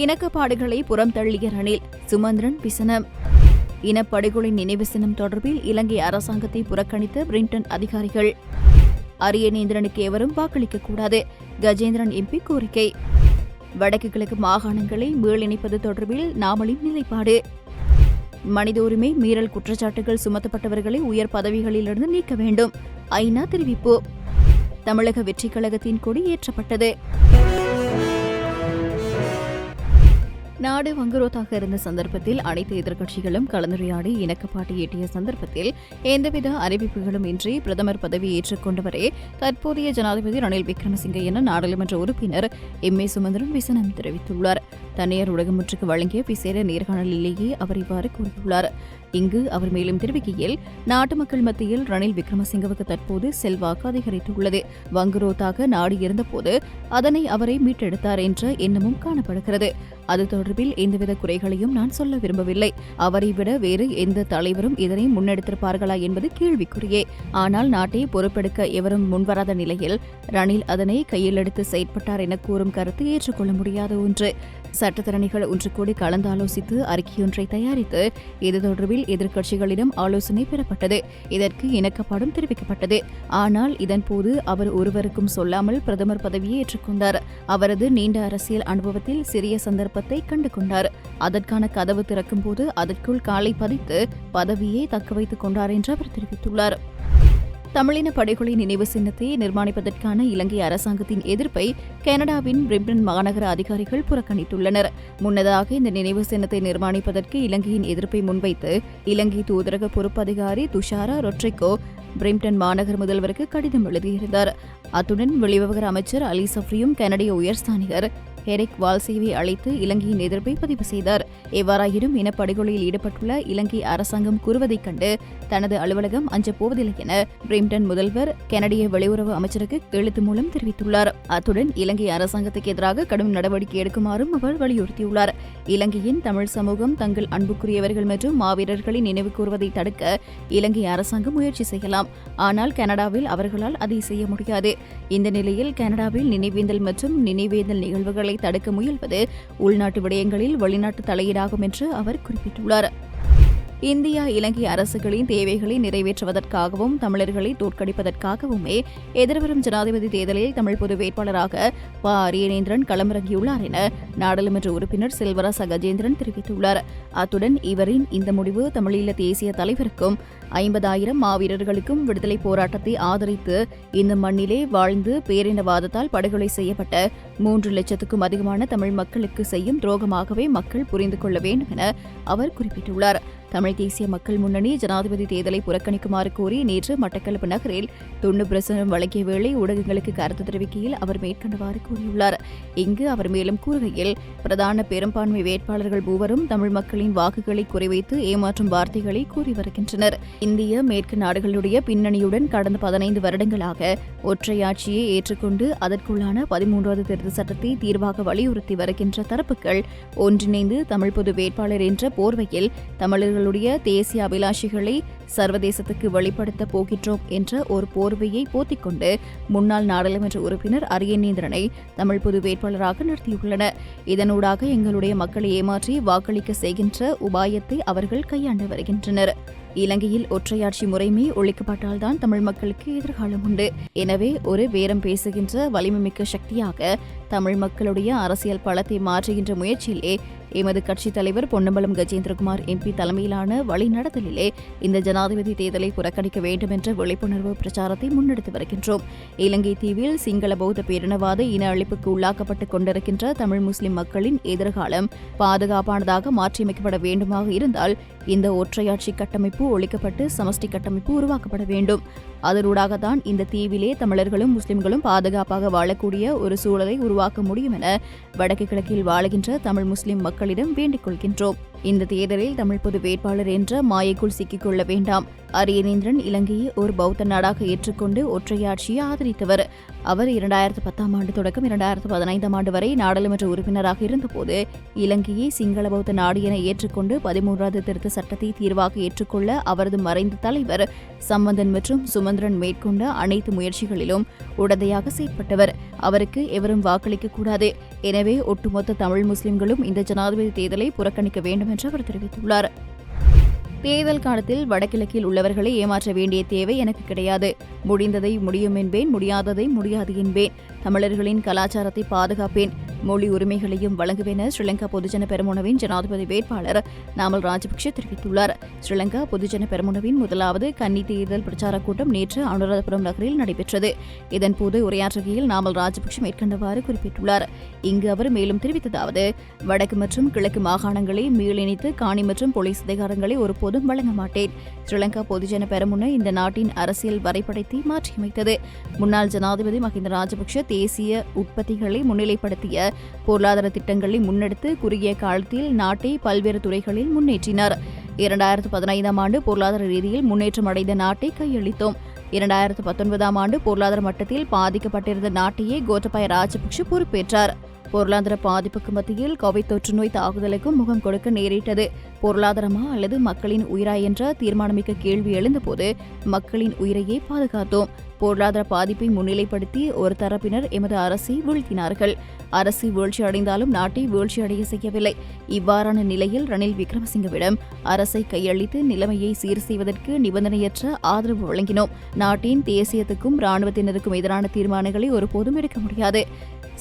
இணக்கப்பாடுகளை புறம் தள்ளிய ரணில் சுமந்திரன் விசனம். இனப்படுகொலை நினைவு சின்னம் தொடர்பில் இலங்கை அரசாங்கத்தை புறக்கணித்த பிரிண்டன் அதிகாரிகள். அரியநேந்திரனுக்கு எவரும் வாக்களிக்கக்கூடாது கஜேந்திரன் எம்பி கோரிக்கை. வடக்கு கிழக்கு மாகாணங்களை மீளிணைப்பது தொடர்பில் நாமலின் நிலைப்பாடு. மனித உரிமை மீறல் குற்றச்சாட்டுகள் சுமத்தப்பட்டவர்களை உயர் பதவிகளிலிருந்து நீக்க வேண்டும். ஐநா தெரிவிப்பு. தமிழக வெற்றிக் கழகத்தின் கொடி ஏற்றப்பட்டது. நாடு வங்குரோத்தாக இருந்த சந்தர்ப்பத்தில் அனைத்து எதிர்க்கட்சிகளும் கலந்துரையாடி இணக்கப்பாட்டை எட்டிய சந்தர்ப்பத்தில் எந்தவித அறிவிப்புகளும் இன்றி பிரதமர் பதவி ஏற்றுக்கொண்டவரே தற்போதைய ஜனாதிபதி ரணில் விக்ரமசிங்கே என நாடாளுமன்ற உறுப்பினர் எம் ஏ சுமந்திரன் விசனம் தெரிவித்துள்ளார். தனியார் ஊடகமொன்றுக்கு வழங்கிய விசேட நேர்காணலிலேயே அவர் இவ்வாறு கூறியுள்ளார். இங்கு அவர் மேலும் தெரிவிக்கையில் நாட்டு மக்கள் மத்தியில் ரணில் விக்ரமசிங்கவுக்கு தற்போது செல்வாக்கு அதிகரித்துள்ளது. வங்குரோத்தாக நாடு இருந்தபோது அதனை அவரை மீட்டெடுத்தார் என்ற எண்ணமும் காணப்படுகிறது. அது தொடர்பில் எந்தவித குறைகளையும் நான் சொல்ல விரும்பவில்லை. அவரை விட வேறு எந்த தலைவரும் இதனை முன்னெடுத்திருப்பார்களா என்பது கேள்விக்குரியே ஆனால் நாட்டை பொறுப்பெடுக்க எவரும் முன்வராத நிலையில் ரணில் அதனை கையில் எடுத்து செயற்பட்டார் என கூறும் கருத்து ஏற்றுக்கொள்ள முடியாத ஒன்று. சட்டத்தரணிகள் ஒன்று கூடி கலந்தாலோசித்து அறிக்கையொன்றை தயாரித்து இது தொடர்பில் எதிர்க்கட்சிகளிடம் ஆலோசனை பெறப்பட்டது. இதற்கு இணக்கப்பாடும் தெரிவிக்கப்பட்டது. ஆனால் இதன்போது அவர் ஒருவருக்கும் சொல்லாமல் பிரதமர் பதவியை ஏற்றுக்கொண்டார். அவரது நீண்ட அரசியல் அனுபவத்தில் சிறிய சந்தர்ப்பத்தை கண்டு கொண்டார் அதற்கான கதவு திறக்கும்போது அதற்குள் காலை பதித்து பதவியை தக்க வைத்துக் கொண்டார் என்று அவர் தெரிவித்துள்ளார். தமிழின படைகொலை நினைவு சின்னத்தை நிர்மாணிப்பதற்கான இலங்கை அரசாங்கத்தின் எதிர்ப்பை கனடாவின் பிரிம்டன் மாநகர அதிகாரிகள் புறக்கணித்துள்ளனர். முன்னதாக இந்த நினைவு சின்னத்தை நிர்மாணிப்பதற்கு இலங்கையின் எதிர்ப்பை முன்வைத்து இலங்கை தூதரக பொறுப்பு அதிகாரி துஷாரா ரொட்ரிகோ பிரிம்டன் மாநகர் முதல்வருக்கு கடிதம் எழுதியிருந்தார். அத்துடன் வெளிவிவகார அமைச்சர் அலி சஃப்ரியும் கனடிய உயர்ஸ்தானிகர் ஹெரிக் வால்சேவை அழைத்து இலங்கையின் எதிர்ப்பை பதிவு செய்தார். எவ்வாறாயினும் இனப்படுகொலையில் ஈடுபட்டுள்ள இலங்கை அரசாங்கம் கூறுவதைக் கண்டு தனது அலுவலகம் அஞ்சப் போவதில்லை என பிரிம்டன் முதல்வர் கனடிய வெளியுறவு அமைச்சருக்கு எழுத்து மூலம் தெரிவித்துள்ளார். அத்துடன் இலங்கை அரசாங்கத்துக்கு எதிராக கடும் நடவடிக்கை எடுக்குமாறும் அவர் வலியுறுத்தியுள்ளார். இலங்கையின் தமிழ் சமூகம் தங்கள் அன்புக்குரியவர்கள் மற்றும் மாவீரர்களை நினைவு கூறுவதை தடுக்க இலங்கை அரசாங்கம் முயற்சி செய்யலாம். ஆனால் கனடாவில் அவர்களால் அதை செய்ய முடியாது. இந்த நிலையில் கனடாவில் நினைவேந்தல் மற்றும் நினைவேந்தல் நிகழ்வுகளை தடுக்க முயல்வது உள்நாட்டு விடயங்களில் வெளிநாட்டு தலையீடாகும் என்று அவர் குறிப்பிட்டுள்ளார். இந்தியா இலங்கை அரசுகளின் தேவைகளை நிறைவேற்றுவதற்காகவும் தமிழர்களை தோற்கடிப்பதற்காகவுமே எதிர்வரும் ஜனாதிபதி தேர்தலில் தமிழ் பொது வேட்பாளராக ப. அரியநேந்திரன் களமிறங்கியுள்ளார் என நாடாளுமன்ற உறுப்பினர் செல்வராச கஜேந்திரன் தெரிவித்துள்ளார். அத்துடன் இவரின் இந்த முடிவு தமிழீழ தேசிய தலைவருக்கும் ஐம்பதாயிரம் மாவீரர்களுக்கும் விடுதலை போராட்டத்தை ஆதரித்து இந்த மண்ணிலே வாழ்ந்து பேரினவாதத்தால் படுகொலை செய்யப்பட்ட மூன்று லட்சத்துக்கும் அதிகமான தமிழ் மக்களுக்கு செய்யும் துரோகமாகவே மக்கள் புரிந்து கொள்ள வேண்டும் என அவர் குறிப்பிட்டுள்ளார். தமிழ் தேசிய மக்கள் முன்னணி ஜனாதிபதி தேர்தலை புறக்கணிக்குமாறு கோரி நேற்று மட்டக்களப்பு நகரில் துண்டு பிரசுரம் வழங்கிய வேளை ஊடகங்களுக்கு கருத்து தெரிவிக்கையில் அவர் மேற்கண்டவாறு கூறியுள்ளார். இங்கு அவர் மேலும் கூறுகையில் பிரதான பெரும்பான்மை வேட்பாளர்கள் மூவரும் தமிழ் மக்களின் வாக்குகளை குறிவைத்து ஏமாற்றும் வார்த்தைகளை கூறி வருகின்றனர். இந்திய மேற்கு நாடுகளுடைய பின்னணியுடன் கடந்த பதினைந்து வருடங்களாக ஒற்றையாட்சியை ஏற்றுக்கொண்டு அதற்குள்ளான பதிமூன்றாவது திருத்த சட்டத்தை தீர்வாக வலியுறுத்தி வருகின்ற தரப்புகள் ஒன்றிணைந்து தமிழ் பொது வேட்பாளர் என்ற போர்வையில் எங்களுடைய தேசிய அபிலாஷிகளை சர்வதேசத்துக்கு வெளிப்படுத்த போகின்றோம் என்ற ஒரு போர்வையை போத்திக்கொண்டு முன்னாள் நாடாளுமன்ற உறுப்பினர் அரியநேந்திரனை தமிழ் பொது வேட்பாளராக நிறுத்தியுள்ளனர். இதனூடாக எங்களுடைய மக்களை ஏமாற்றி வாக்களிக்க செய்கின்ற உபாயத்தை அவர்கள் கையாண்டு வருகின்றனர். இலங்கையில் ஒற்றையாட்சி முறைமை ஒழிக்கப்பட்டால்தான் தமிழ் மக்களுக்கு எதிர்காலம் உண்டு. எனவே ஒரு பேரம் பேசுகின்ற வலிமைமிக்க சக்தியாக தமிழ் மக்களுடைய அரசியல் பலத்தை மாற்றுகின்ற முயற்சியிலே எமது கட்சித் தலைவர் பொன்னம்பலம் கஜேந்திரகுமார் எம்பி தலைமையிலான வழிநடத்தலிலே இந்த ஜனாதிபதி தேர்தலை புறக்கணிக்க வேண்டும் என்ற விழிப்புணர்வு பிரச்சாரத்தை முன்னெடுத்து வருகின்றோம். இலங்கை தீவில் சிங்கள பௌத்த பேரினவாத இன அழிப்புக்கு உள்ளாக்கப்பட்டுக் கொண்டிருக்கின்ற தமிழ் முஸ்லிம் மக்களின் எதிர்காலம் பாதுகாப்பானதாக மாற்றியமைக்கப்பட வேண்டுமாக இருந்தால் இந்த ஒற்றையாட்சி கட்டமைப்பு ஒழிக்கப்பட்டு சமஷ்டி கட்டமைப்பு உருவாக்கப்பட வேண்டும். அதனூடாகத்தான் இந்த தீவிலே தமிழர்களும் முஸ்லிம்களும் பாதுகாப்பாக வாழக்கூடிய ஒரு சூழலை உருவாக்க முடியும் என வடக்கு கிழக்கில் வாழுகின்ற தமிழ் முஸ்லிம் மக்களிடம் வேண்டிக் கொள்கின்றோம். இந்த தேர்தலில் தமிழ் பொது வேட்பாளர் என்ற மாயைக்குள் சிக்கிக் கொள்ள வேண்டாம். அரியநேந்திரன் இலங்கையை ஒரு பௌத்த நாடாக ஏற்றுக்கொண்டு ஒற்றையாட்சியை ஆதரித்தவர். அவர் இரண்டாயிரத்து பத்தாம் ஆண்டு தொடக்கம் இரண்டாயிரத்து பதினைந்தாம் ஆண்டு வரை நாடாளுமன்ற உறுப்பினராக இருந்தபோது இலங்கையை சிங்கள பௌத்த நாடு என ஏற்றுக்கொண்டு பதிமூன்றாவது திருத்த சட்டத்தை தீர்வாக ஏற்றுக்கொள்ள அவரது மறைந்த தலைவர் சம்பந்தன் மற்றும் சுமந்திரன் மேற்கொண்ட அனைத்து முயற்சிகளிலும் உடந்தையாக செயற்பட்டவர். அவருக்கு எவரும் வாக்களிக்க கூடாது. எனவே ஒட்டுமொத்த தமிழ் முஸ்லிம்களும் இந்த ஜனாதிபதி தேர்தலை புறக்கணிக்க வேண்டும் என்று அவர் தெரிவித்துள்ளார். தேர்தல் காலத்தில் வடகிழக்கில் உள்ளவர்களை ஏமாற்ற வேண்டிய தேவை எனக்கு கிடையாது. முடிந்ததை முடியும் என்பேன் முடியாததை முடியாது என்பேன். தமிழர்களின் கலாச்சாரத்தை பாதுகாப்பேன். மொழி உரிமைகளையும் வழங்குவேன் ஸ்ரீலங்கா பொதுஜன பெரமுனவின் ஜனாதிபதி வேட்பாளர் நாமல் ராஜபக்ஷ தெரிவித்துள்ளார். ஸ்ரீலங்கா பொதுஜன பெரமுனவின் முதலாவது கன்னி தேர்தல் பிரச்சாரக் கூட்டம் நேற்று அனுராதபுரம் நகரில் நடைபெற்றது. இதன்போது உரையாற்றுகையில் நாமல் ராஜபக்ஷ மேற்கண்டவாறு குறிப்பிட்டுள்ளார். இங்கு அவர் மேலும் தெரிவித்ததாவது வடக்கு மற்றும் கிழக்கு மாகாணங்களை மீளிணைத்து காணி மற்றும் போலீஸ் அதிகாரங்களை ஒருபோதும் வழங்க மாட்டேன். ஸ்ரீலங்கா பொதுஜன பெருமுன இந்த நாட்டின் அரசியல் வரைபடத்தை மாற்றியமைத்தது. முன்னாள் ஜனாதிபதி மஹிந்த ராஜபக்ஷ தேசிய உற்பத்திகளை முன்னிலைப்படுத்திய பொருளாதார திட்டங்களை முன்னெடுத்து குறுகிய காலத்தில் நாட்டை பல்வேறு துறைகளில் முன்னேற்றினார். இரண்டாயிரத்து பதினைந்தாம் ஆண்டு பொருளாதார ரீதியில் முன்னேற்றம் அடைந்த நாட்டை கையளித்தோம். இரண்டாயிரத்து பத்தொன்பதாம் ஆண்டு பொருளாதார மட்டத்தில் பாதிக்கப்பட்டிருந்த நாட்டையே கோட்டபாய ராஜபக்ஷ பொறுப்பேற்றார். பொருளாதார பாதிப்புக்கு மத்தியில் கோவிட் தொற்று நோய் தாக்குதலுக்கும் முகம் கொடுக்க நேரிட்டது. பொருளாதாரமா அல்லது மக்களின் உயிரா என்ற தீர்மானமிக்க கேள்வி எழுந்தபோது மக்களின் உயிரையே பாதுகாத்தோம். பொருளாதார பாதிப்பை முன்னிலைப்படுத்தி ஒரு தரப்பினர் எமது அரசை வீழ்த்தினார்கள். அரசு வீழ்ச்சி அடைந்தாலும் நாட்டை வீழ்ச்சியடைய செய்யவில்லை. இவ்வாறான நிலையில் ரணில் விக்ரமசிங்கவிடம் அரசை கையளித்து நிலைமையை சீர் செய்வதற்கு நிபந்தனையற்ற ஆதரவு வழங்கினோம். நாட்டின் தேசியத்துக்கும் ராணுவத்தினருக்கும் எதிரான தீர்மானங்களை ஒருபோதும் எடுக்க முடியாது.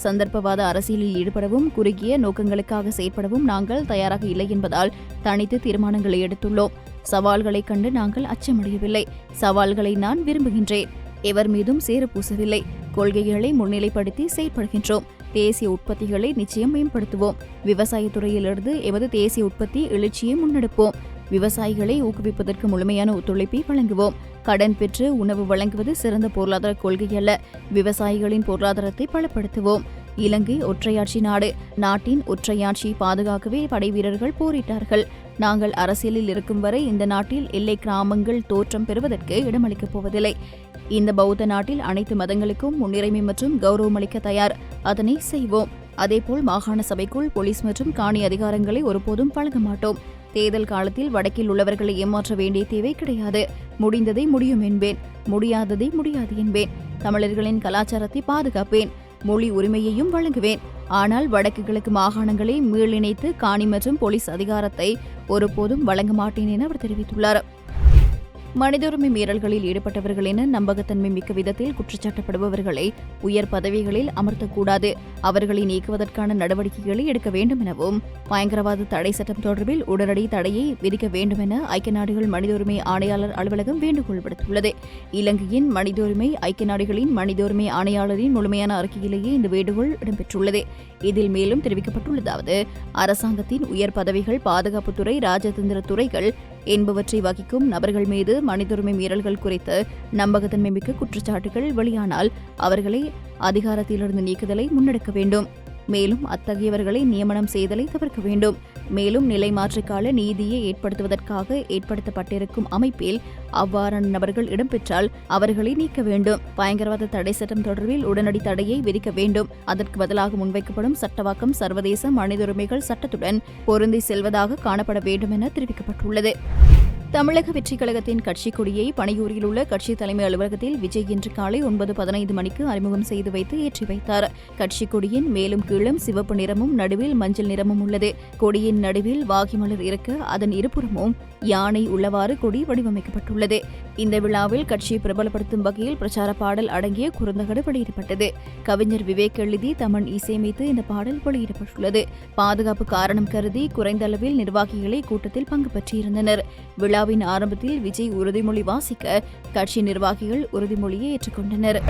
சந்தர்ப்பவாத அரசியலில் ஈடுபடவும் குறுகிய நோக்கங்களுக்காக செயற்படவும் நாங்கள் தயாராக இல்லை என்பதால் தனித்து தீர்மானங்களை எடுத்துள்ளோம். சவால்களைக் கண்டு நாங்கள் அச்சமடையவில்லை. சவால்களை நான் விரும்புகின்றேன். எவர் மீதும் சேறு பூசவில்லை. கொள்கைகளை முன்னிலைப்படுத்தி செயற்படுகின்றோம். தேசிய உற்பத்திகளை நிச்சயம் மேம்படுத்துவோம். விவசாயத்துறையிலிருந்து எமது தேசிய உற்பத்தி எழுச்சியை முன்னெடுப்போம். விவசாயிகளை ஊக்குவிப்பதற்கு முழுமையான ஒத்துழைப்பை வழங்குவோம். கடன் பெற்று உணவு வழங்குவது சிறந்த பொருளாதார கொள்கை அல்ல விவசாயிகளின் பொருளாதாரத்தை பலப்படுத்துவோம். இலங்கை ஒற்றையாட்சி நாடு. நாட்டின் ஒற்றையாட்சியை பாதுகாக்கவே படைவீரர்கள் போரிட்டார்கள். நாங்கள் அரசியலில் இருக்கும் வரை இந்த நாட்டில் எல்லை கிராமங்கள் தோற்றம் பெறுவதற்கு இடமளிக்கப் போவதில்லை. இந்த பௌத்த நாட்டில் அனைத்து மதங்களுக்கும் முன்னுரிமை மற்றும் கௌரவம் அளிக்க தயார். அதனை செய்வோம். அதேபோல் மாகாண சபைக்குள் போலீஸ் மற்றும் காணி அதிகாரங்களை ஒருபோதும் வழங்க மாட்டோம். தேர்தல் காலத்தில் வடக்கில் உள்ளவர்களை ஏமாற்ற வேண்டிய தேவை கிடையாது. முடிந்ததை முடியும் என்பேன். முடியாததை முடியாது என்பேன். தமிழர்களின் கலாச்சாரத்தை பாதுகாப்பேன். மொழி உரிமையையும் வழங்குவேன். ஆனால் வடக்கு கிழக்கு மாகாணங்களை மீளிணைத்து காணி மற்றும் போலீஸ் அதிகாரத்தை ஒருபோதும் வழங்க மாட்டேன் என அவர் தெரிவித்துள்ளார். மனித உரிமை மீறல்களில் ஈடுபட்டவர்கள் என நம்பகத்தன்மை மிக்க விதத்தில் குற்றச்சாட்டப்படுபவர்களை உயர் பதவிகளில் அமர்த்தக்கூடாது. அவர்களை நீக்குவதற்கான நடவடிக்கைகளை எடுக்க வேண்டும் எனவும் பயங்கரவாத தடை சட்டம் தொடர்பில் உடனடி தடையை விதிக்க வேண்டும் என ஐக்கிய நாடுகள் மனித உரிமை ஆணையாளர் அலுவலகம் வேண்டுகோள் விடுத்துள்ளது. இலங்கையின் மனித உரிமை ஐக்கிய நாடுகளின் மனித உரிமை ஆணையாளரின் முழுமையான அறிக்கையிலேயே இந்த வேண்டுகோள் இடம்பெற்றுள்ளது. இதில் மேலும் தெரிவிக்கப்பட்டுள்ளதாவது அரசாங்கத்தின் உயர் பதவிகள் பாதுகாப்புத்துறை ராஜதந்திர துறைகள் என்பவற்றை வகிக்கும் நபர்கள் மீது மனிதுரிமை மீறல்கள் குறித்து நம்பகத்தன்மை மிக்க குற்றச்சாட்டுகள் வெளியானால் அவர்களை அதிகாரத்திலிருந்து நீக்குதலை முன்னெடுக்க வேண்டும். மேலும் அத்தகையவர்களை நியமனம் செய்தலை தவிர்க்க வேண்டும். மேலும் நிலை மாற்றக்கால நீதியை ஏற்படுத்துவதற்காக ஏற்படுத்தப்பட்டிருக்கும் அமைப்பில் அவ்வாறான நபர்கள் இடம்பெற்றால் அவர்களை நீக்க வேண்டும். பயங்கரவாத தடை சட்டம் தொடர்பில் உடனடி தடையை விதிக்க வேண்டும். அதற்கு பதிலாக முன்வைக்கப்படும் சட்டவாக்கம் சர்வதேச மனித உரிமைகள் சட்டத்துடன் பொருந்தி செல்வதாக காணப்பட வேண்டும் என தெரிவிக்கப்பட்டுள்ளது. தமிழக வெற்றிக் கழகத்தின் கட்சிக் கொடியை பனையூரில் உள்ள கட்சி தலைமை அலுவலகத்தில் விஜய் இன்று காலை ஒன்பது பதினைந்து மணிக்கு அறிமுகம் செய்து வைத்து ஏற்றி வைத்தார். கட்சிக் கொடியின் மேலும் கீழும் சிவப்பு நிறமும் நடுவில் மஞ்சள் நிறமும் உள்ளது. கொடியின் நடுவில் வாகிமலர் இருக்க அதன் இருபுறமும் யானை உள்ளவாறு கொடி வடிவமைக்கப்பட்டுள்ளது. இந்த விழாவில் கட்சியை பிரபலப்படுத்தும் வகையில் பிரச்சார பாடல் அடங்கிய குறுந்தகடு வெளியிடப்பட்டது. கவிஞர் விவேக் எழுதி தமன் இசையமைத்து இந்த பாடல் வெளியிடப்பட்டுள்ளது. பாதுகாப்பு காரணம் கருதி குறைந்த அளவில் நிர்வாகிகளை கூட்டத்தில் பங்கு பற்றியிருந்தனர் விழாவின் ஆரம்பத்தில் விஜய் உறுதிமொழி வாசிக்க கட்சி நிர்வாகிகள் உறுதிமொழியை ஏற்றுக்கொண்டனர்.